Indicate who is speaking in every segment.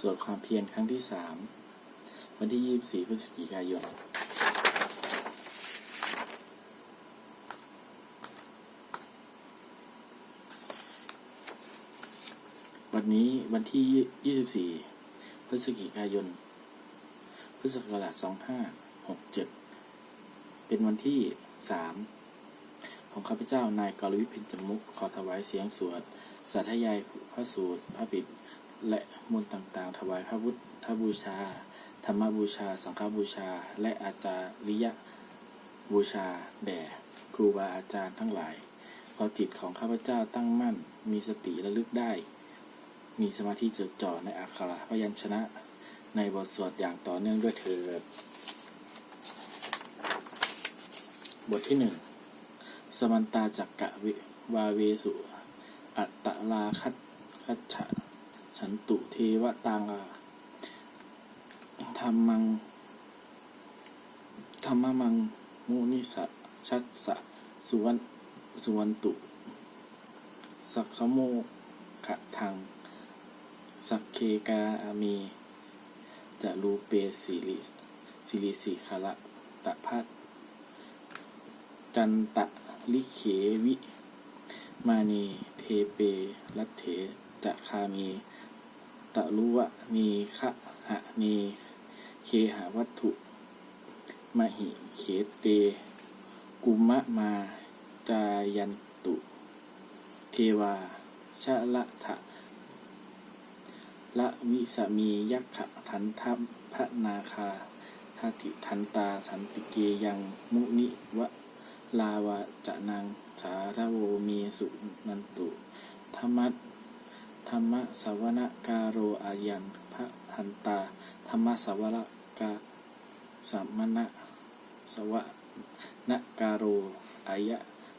Speaker 1: สวดความเพียรครั้งที่สามวันที่ยี่สี่พฤศจิกายน วันนี้วันที่ยี่สิบสี่พฤศจิกายนพุทธศักราชสองห้าหกเจ็ดเป็นวันที่สามของข้าพเจ้านายกรวิพินจมุกขอถวายเสียงสวดสาธยายพระสูตร พระบิด และมนต์ต่างๆ ถวายพระพุทธบูชา ธรรมบูชา สังฆบูชา และอาจาริยบูชา แด่ครูบาอาจารย์ทั้งหลาย พอจิตของข้าพเจ้าตั้งมั่น มีสติระลึกได้ มีสมาธิจดจ่อในอักขระพยัญชนะ ในบทสวดอย่างต่อเนื่องด้วยเถิดบทที่หนึ่งสมันตาจักกะวิวาเวสุ อัตตลาคัตคัตฉะ ฉันตุเทวตังาธรรมัง ธรรมมัง มุนิสะชัสสะสุวรรณสุวรรณตุ สักขโมขะทัง สักเคกาอามี จะรูเปสิริสิริสิขละตะพัทจันตะลิเขวิ มานี เทเปรัตเถจะคามี ตะลุวะนีคะหะนีเคหาวัตถุมหิเขเต กุมะมาจายันตุ เทวาชะละทะละวิสามียักขะทันทัพพระนาคาทาติทันตาสันติเกยังมุนิวะลาวะจะนางสารโวเมสุนันตุธรรมัต ธรรมะสวนาการโรอายันพระทันตา ธรรมะสวรกาสัมมณะสวนาการโรอายะ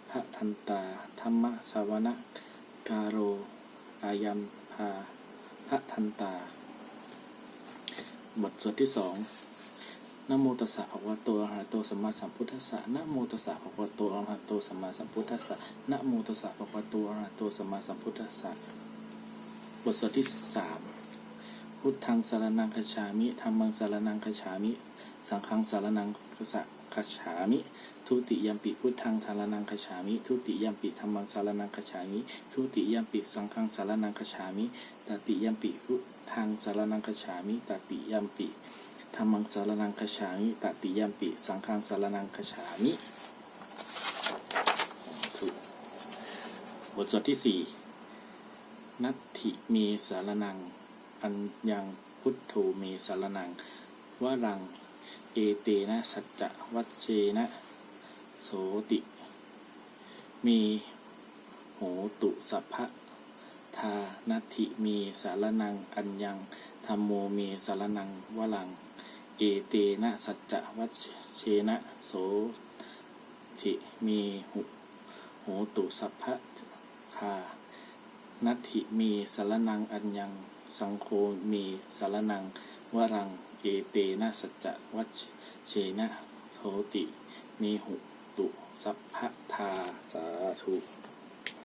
Speaker 1: พระทันตา ธรรมะสวนาการโรอายัมภาพระทันตา บทสวดที่สองนโมตัสสะภะคะวะโตอะระหะโตสัมมาสัมพุทธัสสะนโมตัสสะภะคะวะโตอะระหะโตสัมมาสัมพุทธัสสะนโมตัสสะภะคะวะโตอะระหะโตสัมมาสัมพุทธัสสะ บทสวดที่สามพุทธังสารนังคชามิธรรมังสารนังคชามิ สังฆังสารนังคสะคชามิ ทุติยัมปิพุทธังสารนังคชามิ ทุติยัมปิธรรมังสารนังคชามิ ทุติยัมปิสังฆังสารนังคชามิตติยัมปิพุทธังสารนังคชามิตติยัมปิธรรมังสารนังคชามิตติยัมปิ สังฆังสารนังคชามิ บทสวดที่สี่ นัตถิเมสารนัง อัญยังพุทโธเมสารนังวรัง เอเตนะสัจจะวัชเชนะ โสติ มีโหตุสัพพะทานัตถิมีสารนัง อัญญังธรรมโมมีสารนังวลัง เอเตนะสัจจะวัชเชนะ โสติมีหุโหตุสัพพะทา นัตถิมีสารนังอัญญัง สังโฆมีสารนัง วรัง เอเตนะสัจจะวัชเชนะโหติ มีหุตุ สัพพทาสาธุ